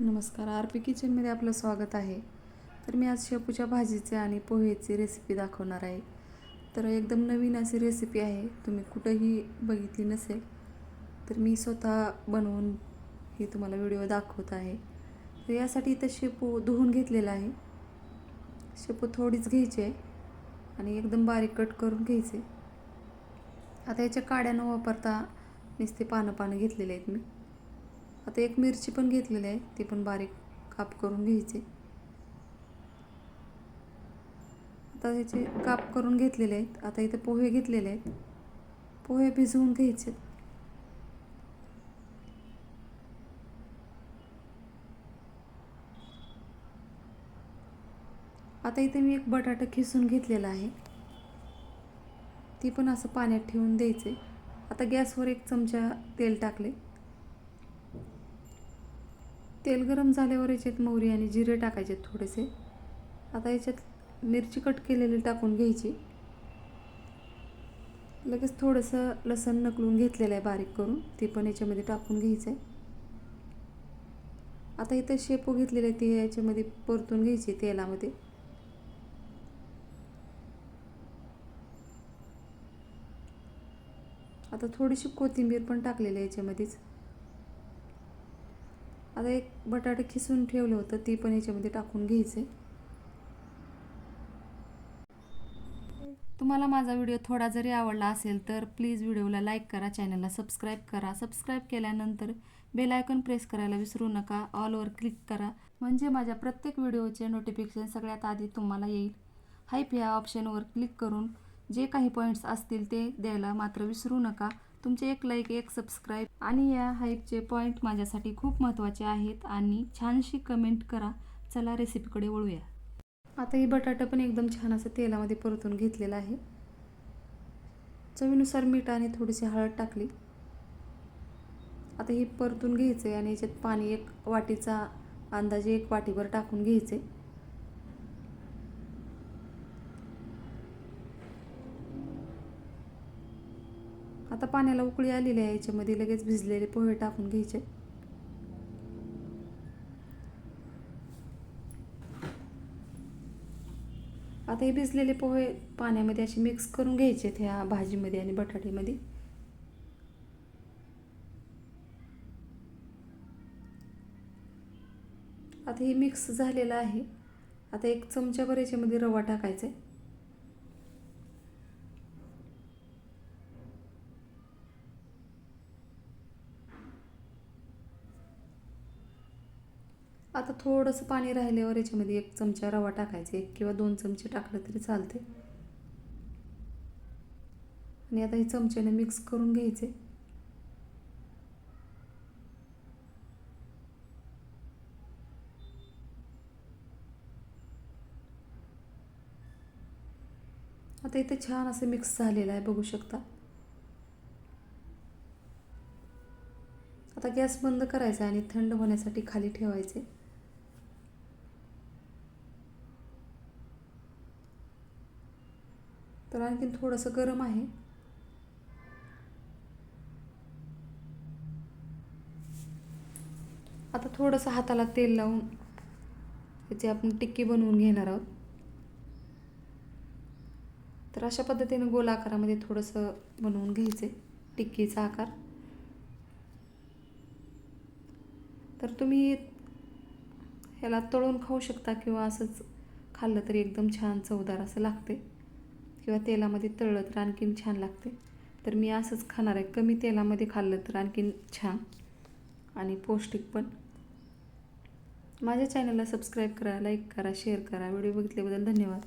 नमस्कार R P किचनमध्ये आपलं स्वागत आहे. तर मी आज शेपूच्या भाजीचे आणि पोहेची रेसिपी दाखवणार आहे. तर एकदम नवीन अशी रेसिपी आहे. तुम्ही कुठंही बघितली नसेल तर मी स्वतः बनवून ही तुम्हाला व्हिडिओ दाखवत आहे. तर यासाठी इथं शेपू धुवून घेतलेला आहे. शेपू थोडीच घ्यायची आहे आणि एकदम बारीक कट करून घ्यायचे. आता याच्या काड्या न वापरता नुसते पानं पानं घेतलेले आहेत मी. आता एक मिरची पण घेतलेली आहे. ती पण बारीक काप करून घ्यायची. आता ह्याचे काप करून घेतलेले आहेत. आता इथे पोहे घेतलेले आहेत. पोहे भिजवून घ्यायचे. आता इथे मी एक बटाटा खिसून घेतलेला आहे. ती पण असं पाण्यात ठेवून द्यायचे. आता गॅसवर एक चमचा तेल टाकले. तेल गरम झाल्यावर याच्यात मोहरी आणि जिरे टाकायचे थोडेसे. आता याच्यात मिरची कट केलेली टाकून घ्यायची. लगेच थोडंसं लसण नकलून घेतलेलं आहे बारीक करून. ते पण याच्यामध्ये टाकून घ्यायचं आहे आता इथं शेपू घेतलेलं आहे ते याच्यामध्ये परतून घ्यायची तेलामध्ये. आता थोडीशी कोथिंबीर पण टाकलेली आहे याच्यामध्येच. आता एक बटाटे खिसून ठेवलं होतं ती पण याच्यामध्ये टाकून घ्यायचे. तुम्हाला माझा व्हिडिओ थोडा जरी आवडला असेल तर प्लीज व्हिडिओला लाईक करा चॅनलला सबस्क्राईब करा. सबस्क्राईब केल्यानंतर बेल आयकॉन प्रेस करायला विसरू नका ऑलवर क्लिक करा. म्हणजे माझ्या प्रत्येक व्हिडिओचे नोटिफिकेशन सगळ्यात आधी तुम्हाला येईल. हाईप ह्या ऑप्शनवर क्लिक करून जे काही पॉईंट्स असतील ते द्यायला मात्र विसरू नका. तुमचे एक लाईक एक सबस्क्राईब आणि या हाईपचे पॉईंट माझ्यासाठी खूप महत्त्वाचे आहेत आणि छानशी कमेंट करा. चला रेसिपीकडे वळूया. आता ही बटाटा पण एकदम छान असं तेलामध्ये परतून घेतलेला आहे. चवीनुसार मीठ आणि थोडीशी हळद टाकली. आता ही परतून घ्यायचं आहे आणि याच्यात पाणी एक वाटीचा अंदाजे एक वाटीभर टाकून घ्यायचे आता पाण्याला उकळी आलेली आहे याच्यामध्ये लगेच भिजलेले पोहे टाकून घ्यायचे. आता हे भिजलेले पोहे पाण्यामध्ये असे मिक्स करून घ्यायचे ह्या भाजीमध्ये आणि बटाट्यामध्ये. आता हे मिक्स झालेलं आहे. आता एक चमच्याभर याच्यामध्ये रवा टाकायचा आहे. आता थोडंसं पाणी राहिल्यावर याच्यामध्ये एक चमचा रवा टाकायचा एक किंवा दोन चमचे टाकलं तरी चालते आणि आता हे चमच्याने मिक्स करून घ्यायचे. आता इथे छान असं मिक्स झालेलं आहे बघू शकता. आता गॅस बंद करायचा आणि थंड होण्यासाठी खाली ठेवायचे. तर आणखीन थोडंसं गरम आहे. आता थोडंसं हाताला तेल लावून त्याची आपण टिक्की बनवून घेणार आहोत. तर अशा पद्धतीने गोल आकारामध्ये थोडंसं बनवून घ्यायचे टिक्कीचा आकार. तर तुम्ही ह्याला तळून खाऊ शकता किंवा असंच खाल्लं तरी एकदम छान चवदार असं लागते. किंवा तेलामध्ये तळलं तर आणखीन छान लागते. तर मी असंच खाणार आहे. कमी तेलामध्ये खाल्लं तर आणखीन छान आणि पौष्टिक पण. माझ्या चॅनलला सबस्क्राईब करा लाईक करा शेअर करा. व्हिडिओ बघितल्याबद्दल धन्यवाद.